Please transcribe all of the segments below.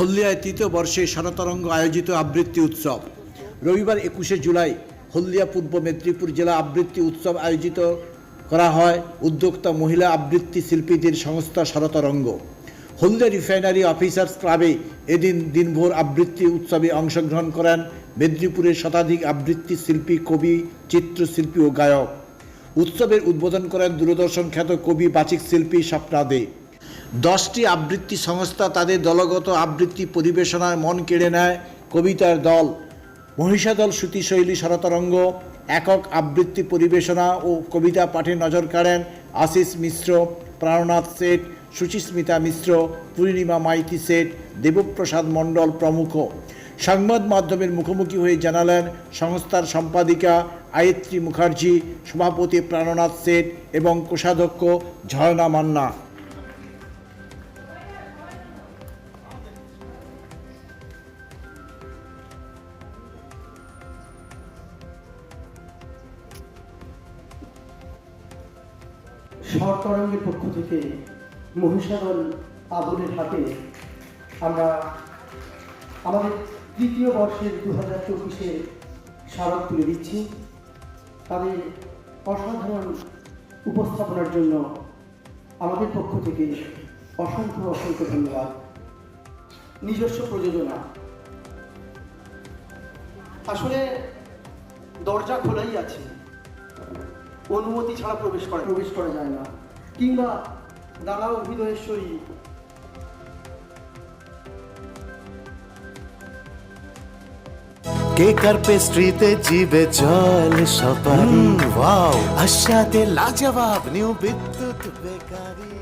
হলদিয়ায় তৃতীয় বর্ষে সারাতরঙ্গ আয়োজিত আবৃত্তি উৎসব। রবিবার একুশে জুলাই হলদিয়া পূর্ব মেদিনীপুর জেলা আবৃত্তি উৎসব আয়োজিত করা হয়। উদ্যোক্তা মহিলা আবৃত্তি শিল্পীদের সংস্থা সারতরঙ্গ। হলদিয়া রিফাইনারি অফিসার্স ক্লাবে এদিন দিনভর আবৃত্তি উৎসবে অংশগ্রহণ করেন মেদিনীপুরের শতাধিক আবৃত্তি শিল্পী, কবি, চিত্রশিল্পী ও গায়ক। উৎসবের উদ্বোধন করেন দূরদর্শন খ্যাত কবি, বাচিক শিল্পী স্বপ্না দে। দশটি আবৃত্তি সংস্থা তাদের দলগত আবৃত্তি পরিবেশনায় মন কেড়ে নেয় কবিতার দল। মহিষাদল শ্রুতিশৈলী শরতরঙ্গ একক আবৃত্তি পরিবেশনা ও কবিতা পাঠে নজর কাড়েন আশিস মিশ্র, প্রাণনাথ শেঠ, সুচিস্মিতা মিশ্র, পূর্ণিমা মাইতি শেঠ, দেবপ্রসাদ মণ্ডল প্রমুখ। সংবাদ মাধ্যমের মুখোমুখি হয়ে জানালেন সংস্থার সম্পাদিকা আয়ত্রী মুখার্জি, সভাপতি প্রাণনাথ শেঠ এবং কোষাধ্যক্ষ ঝয়না মান্না। শরতরঙ্গের পক্ষ থেকে মহিষাদল আদরের হাতে আমরা আমাদের তৃতীয় বর্ষের দু হাজার চব্বিশের স্মারক তুলে দিচ্ছি। তাদের অসাধারণ উপস্থাপনার জন্য আমাদের পক্ষ থেকে অসংখ্য অসংখ্য ধন্যবাদ। নিজস্ব প্রযোজনা। আসলে দরজা খোলাই আছে। অনুমতি ছাড়া প্রবেশ করা প্রবেশ করা যায় না। কিংবা দাঁড়াও অভিনয়েশ্বরী কেকার পেস্ট্রিতে জিবে জল সপারি? ওয়াও। আশাতে লাজবাব নিউ বিদ্যুৎ বেকারি।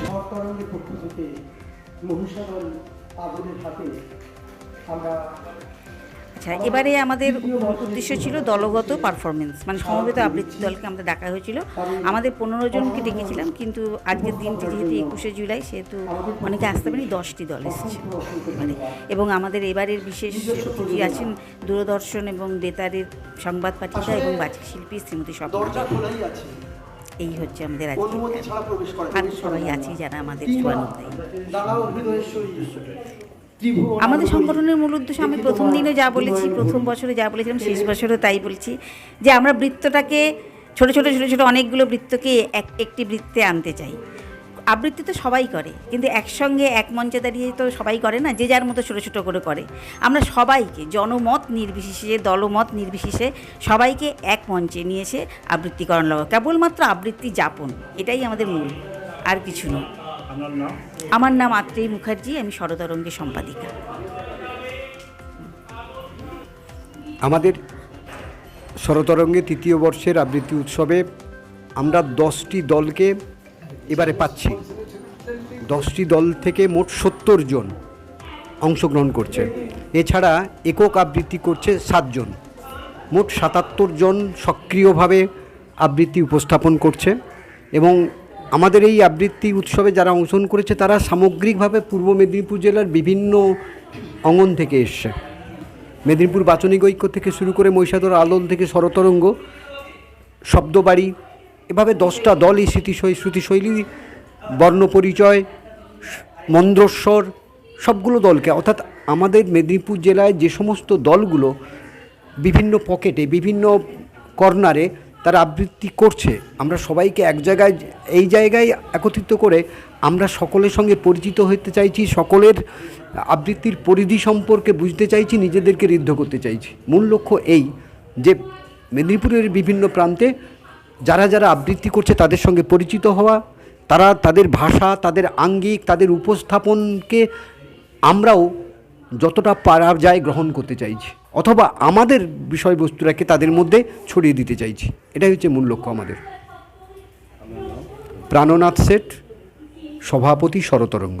শরতরঙ্গের পক্ষ থেকে মহিষাদল হাতে আমরা আচ্ছা এবারে আমাদের উদ্দেশ্য ছিল দলগত পারফরমেন্স মানে সমবেত আবৃত্তি দলকে আমরা ডাকা হয়েছিল। আমাদের পনেরো জনকে ডেকেছিলাম কিন্তু আজকের দিনটি যেহেতু একুশে জুলাই সেহেতু অনেকে আসতে পারেনি দশটি দল এসেছে। মানে এবং আমাদের এবারের বিশেষ অতিথি আছেন দূরদর্শন এবং বেতারের সংবাদ পাঠিকা এবং বাচিক শিল্পী শ্রীমতী আছে। এই হচ্ছে আমাদের আজকে আর সবাই আছি যারা আমাদের আমাদের সংগঠনের মূল উদ্দেশ্য আমি প্রথম দিনে যা বলেছি প্রথম বছরে যা বলেছিলাম শেষ বছরে তাই বলছি। যে আমরা বৃত্তটাকে ছোট ছোট ছোট ছোট অনেকগুলো বৃত্তকে এক একটি বৃত্তে আনতে চাই। আবৃত্তি তো সবাই করে কিন্তু একসঙ্গে এক মঞ্চে দাঁড়িয়ে তো সবাই করে না যে যার মতো ছোটো ছোটো করে করে। আমরা সবাইকে জনমত নির্বিশেষে দলমত নির্বিশেষে সবাইকে এক মঞ্চে নিয়ে এসে আবৃত্তি করানো লাগবে। কেবলমাত্র আবৃত্তি যাপন এটাই আমাদের মূল আর কিছু নয় আমার নাম আত্রেয়ী মুখার্জি আমি শরদরঙ্গের সম্পাদিকা। আমাদের শরতরঙ্গে তৃতীয় বর্ষের আবৃত্তি উৎসবে আমরা দশটি দলকে এবারে পাচ্ছি। দশটি দল থেকে মোট সত্তর জন অংশগ্রহণ করছে। এছাড়া একক আবৃত্তি করছে সাতজন মোট সাতাত্তর জন সক্রিয়ভাবে আবৃত্তি উপস্থাপন করছে এবং আমাদের এই আবৃত্তি উৎসবে যারা অংশগ্রহণ করেছে, তারা সামগ্রিকভাবে পূর্ব মেদিনীপুর জেলার বিভিন্ন অঙ্গন থেকে এসছে। মেদিনীপুর বাচনিক ঐক্য থেকে শুরু করে মহিষাদর আলোল থেকে শরতরঙ্গ শব্দবাড়ি এভাবে দশটা দল এই স্মৃতিশৈ শ্রুতিশৈলী বর্ণপরিচয়, মন্দ্রস্বর, সবগুলো দলকে, অর্থাৎ আমাদের মেদিনীপুর জেলায় যে সমস্ত দলগুলো বিভিন্ন পকেটে, বিভিন্ন কর্নারে তারা আবৃত্তি করছে, আমরা সবাইকে এক জায়গায়, এই জায়গায় একত্রিত করে আমরা সকলের সঙ্গে পরিচিত হতে চাইছি, সকলের আবৃত্তির পরিধি সম্পর্কে বুঝতে চাইছি, নিজেদেরকে ঋদ্ধ করতে চাইছি। মূল লক্ষ্য এই যে মেদিনীপুরের বিভিন্ন প্রান্তে যারা যারা আবৃত্তি করছে তাদের সঙ্গে পরিচিত হওয়া, তারা তাদের ভাষা, তাদের আঙ্গিক, তাদের উপস্থাপনকে আমরাও যতটা পারা যায় গ্রহণ করতে চাইছি, অথবা আমাদের বিষয়বস্তুটাকে তাদের মধ্যে ছড়িয়ে দিতে চাইছি, এটাই হচ্ছে মূল লক্ষ্য আমাদের। প্রাণনাথ শেঠ, সভাপতি শরতরঙ্গ